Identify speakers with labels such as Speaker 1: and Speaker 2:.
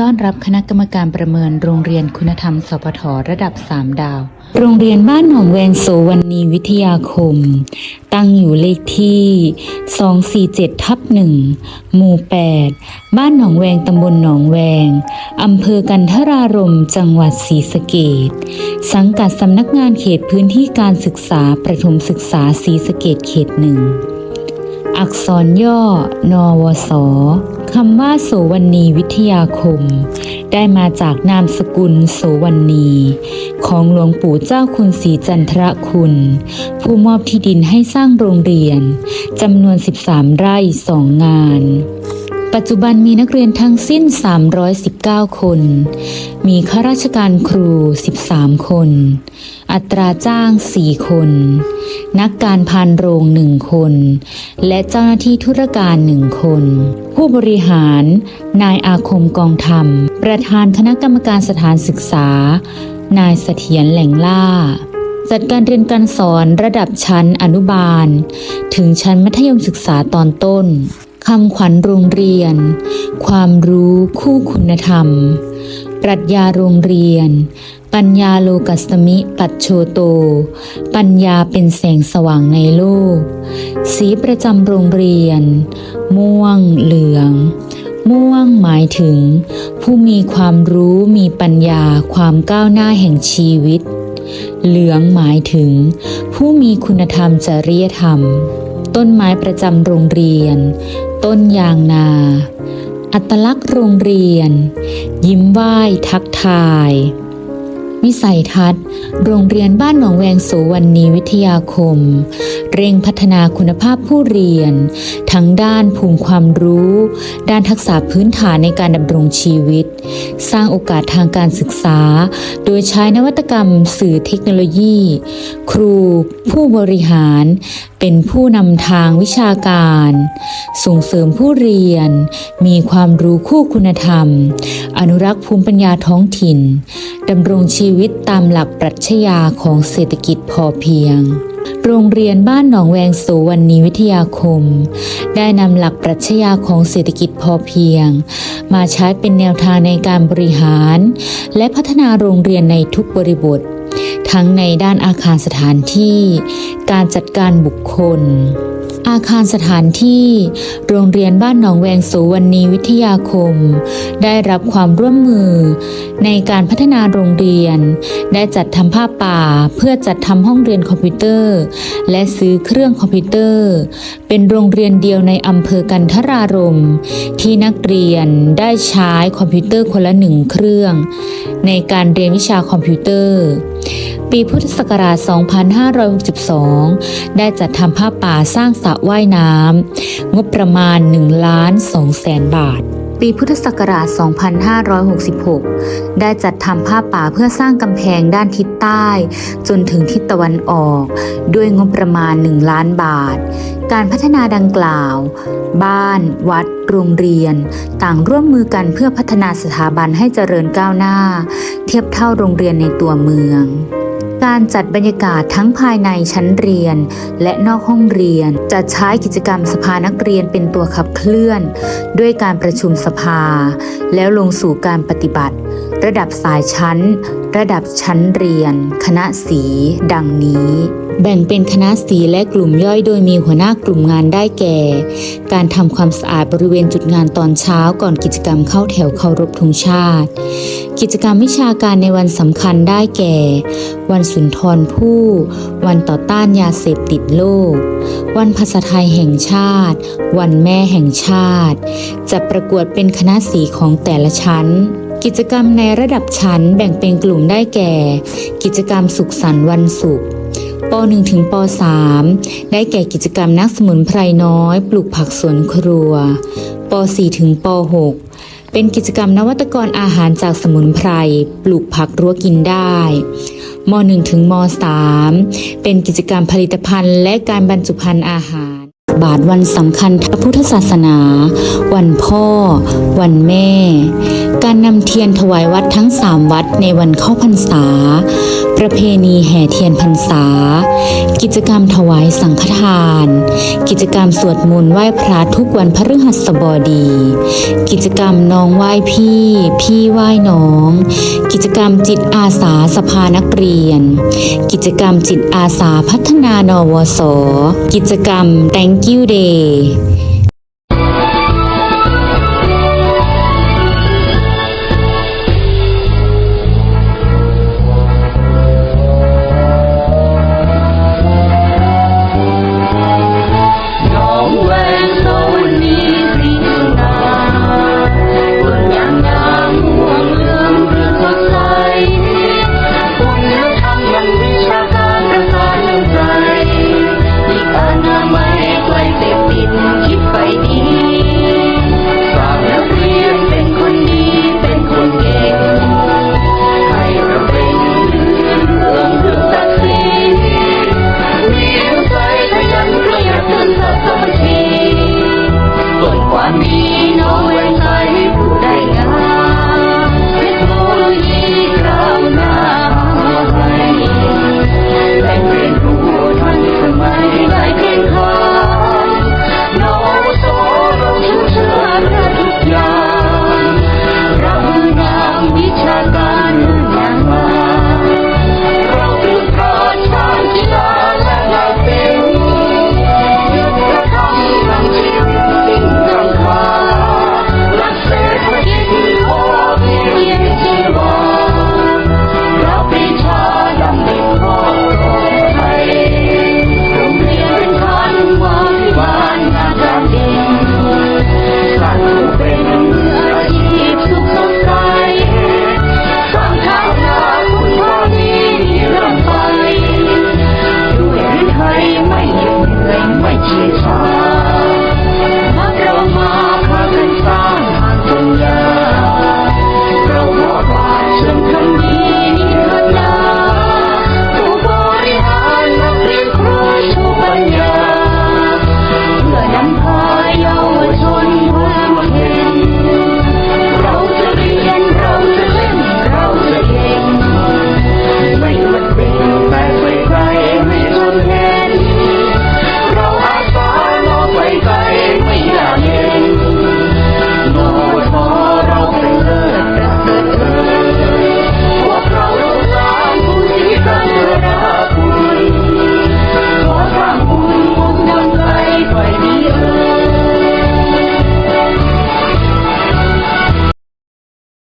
Speaker 1: ต้อนรับคณะกรรมการประเมินโรงเรียนคุณธรรม สพทระดับ 3 ดาว โรงเรียนบ้านหนองแวงโสวรรณีวิทยาคม ตั้งอยู่เลขที่ 247ทับ1หมู่ 8 บ้านหนองแวงตำบลหนองแวงอำเภอกันทรารมจังหวัดศรีสะเกษสังกัดสำนักงานเขตพื้นที่การศึกษาประถมศึกษาศรีสะเกษเขตหนึ่งอักษรย่อนวส คำว่าโสวรรณีวิทยาคม ได้มาจากนามสกุลโสวรรณี ของหลวงปู่เจ้าคุณศรีจันทรคุณ ผู้มอบที่ดินให้สร้างโรงเรียนจำนวน 13 ไร่สองงาน ปัจจุบันมีนักเรียนทั้งสิ้น 319 คน มีข้าราชการครู 13 คน อัตราจ้าง 4 คน นักการพานโรง1คน และเจ้าหน้าที่ธุรการหนึ่งคน ผู้บริหาร นายอาคมกองธรรม ประธานคณะกรรมการสถานศึกษา นายเสถียรแหล่งล่า จัดการเรียนการสอนระดับชั้นอนุบาล ถึงชั้นมัธยมศึกษาตอนต้นคำขวัญโรงเรียน ความรู้คู่คุณธรรม ปรัชญาโรงเรียน ปัญญาโลกัสมิปัจโชโต ปัญญาเป็นแสงสว่างในโลก สีประจำโรงเรียน ม่วงเหลือง ม่วงหมายถึง ผู้มีความรู้มีปัญญาความก้าวหน้าแห่งชีวิต เหลืองหมายถึง ผู้มีคุณธรรมจริยธรรม ต้นไม้ประจำโรงเรียน ต้นยางนาอัตลักษณ์โรงเรียน ยิ้มไหว้ทักทาย วิสัยทัศน์ โรงเรียนบ้านหนองแวงโสวรรณีวิทยาคม เร่งพัฒนาคุณภาพผู้เรียน ทั้งด้านภูมิความรู้ ด้านทักษะพื้นฐานในการดำรงชีวิต สร้างโอกาสทางการศึกษา โดยใช้นวัตกรรมสื่อเทคโนโลยี ครู ผู้บริหาร เป็นผู้นำทางวิชาการ ส่งเสริมผู้เรียน มีความรู้คู่คุณธรรม อนุรักษ์ภูมิปัญญาท้องถิ่นดำรงชีีวิตตามหลักปรัชญาของเศรษฐกิจพอเพียง โรงเรียนบ้านหนองแวงโสวรรณีวิทยาคม ได้นำหลักปรัชญาของเศรษฐกิจพอเพียง มาใช้เป็นแนวทางในการบริหาร และพัฒนาโรงเรียนในทุกบริบท ทั้งในด้านอาคารสถานที่ การจัดการบุคคลอาคารสถานที่ โรงเรียนบ้านหนองแวงโสวรรณีวิทยาคม ได้รับความร่วมมือ ในการพัฒนาโรงเรียน ได้จัดทำผ้าป่าเพื่อจัดทำห้องเรียนคอมพิวเตอร์ และซื้อเครื่องคอมพิวเตอร์ เป็นโรงเรียนเดียวในอำเภอกันทรารม ที่นักเรียนได้ใช้คอมพิวเตอร์คนละหนึ่งเครื่อง ในการเรียนวิชาคอมพิวเตอร์ ปีพุทธศักราช 2562 ได้จัดทำผ้าป่าสร้างสระว่ายน้ำงบประมาณ1ล้าน2แสนบาท ปีพุทธศักราช 2566 ได้จัดทำผ้าป่าเพื่อสร้างกำแพงด้านทิศใต้ จนถึงทิศตะวันออก ด้วยงบประมาณ 1 ล้านบาท การพัฒนาดังกล่าว บ้าน วัด โรงเรียน ต่างร่วมมือกันเพื่อพัฒนาสถาบันให้เจริญก้าวหน้า เทียบเท่าโรงเรียนในตัวเมือง การจัดบรรยากาศทั้งภายในชั้นเรียน และนอกห้องเรียน จะใช้กิจกรรมสภานักเรียนเป็นตัวขับเคลื่อน ด้วยการประชุมสภา แล้วลงสู่การปฏิบัติ ระดับสายชั้น ระดับชั้นเรียน คณะสี ดังนี้ แบ่งเป็นคณะสีและกลุ่มย่อยโดยมีหัวหน้ากลุ่มงานได้แก่ การทำความสะอาดบริเวณจุดงานตอนเช้าก่อนกิจกรรมเข้าแถวเคารพธงชาติ กิจกรรมวิชาการในวันสำคัญได้แก่ วันสุนทรภู่ วันต่อต้านยาเสพติดโลก วันภาษาไทยแห่งชาติ วันแม่แห่งชาติ จะประกวดเป็นคณะสีของแต่ละชั้นกิจกรรมในระดับชั้นแบ่งเป็นกลุ่มได้แก่ กิจกรรมสุขสันต์วันศุกร์ .1 ถึงป .3 ได้แก่กิจกรรมนักสมุนไพรน้อย ปลูกผักสวนครัว ป .4 ถึงป .6 เป็นกิจกรรมนวัตกรอาหารจากสมุนไพร ปลูกผักรั้วกินได้ม .1 ถึงม .3 เป็นกิจกรรมผลิตภัณฑ์และการบรรจุภัณฑ์อาหาร บาทวันสำคัญทางพุทธศาสนา วันพ่อ วันแม่ การนำเทียนถวายวัดทั้งสามวัดในวันเข้าพรรษา ประเพณีแห่เทียนพรรษา กิจกรรมถวายสังฆทาน กิจกรรมสวดมนต์ไหว้พระทุกวันพฤหัสบดี กิจกรรมน้องไหว้พี่ พี่ไหว้น้อง กิจกรรมจิตอาสาสภานักเรียน กิจกรรมจิตอาสาพัฒนานวส กิจกรรม Thank you Day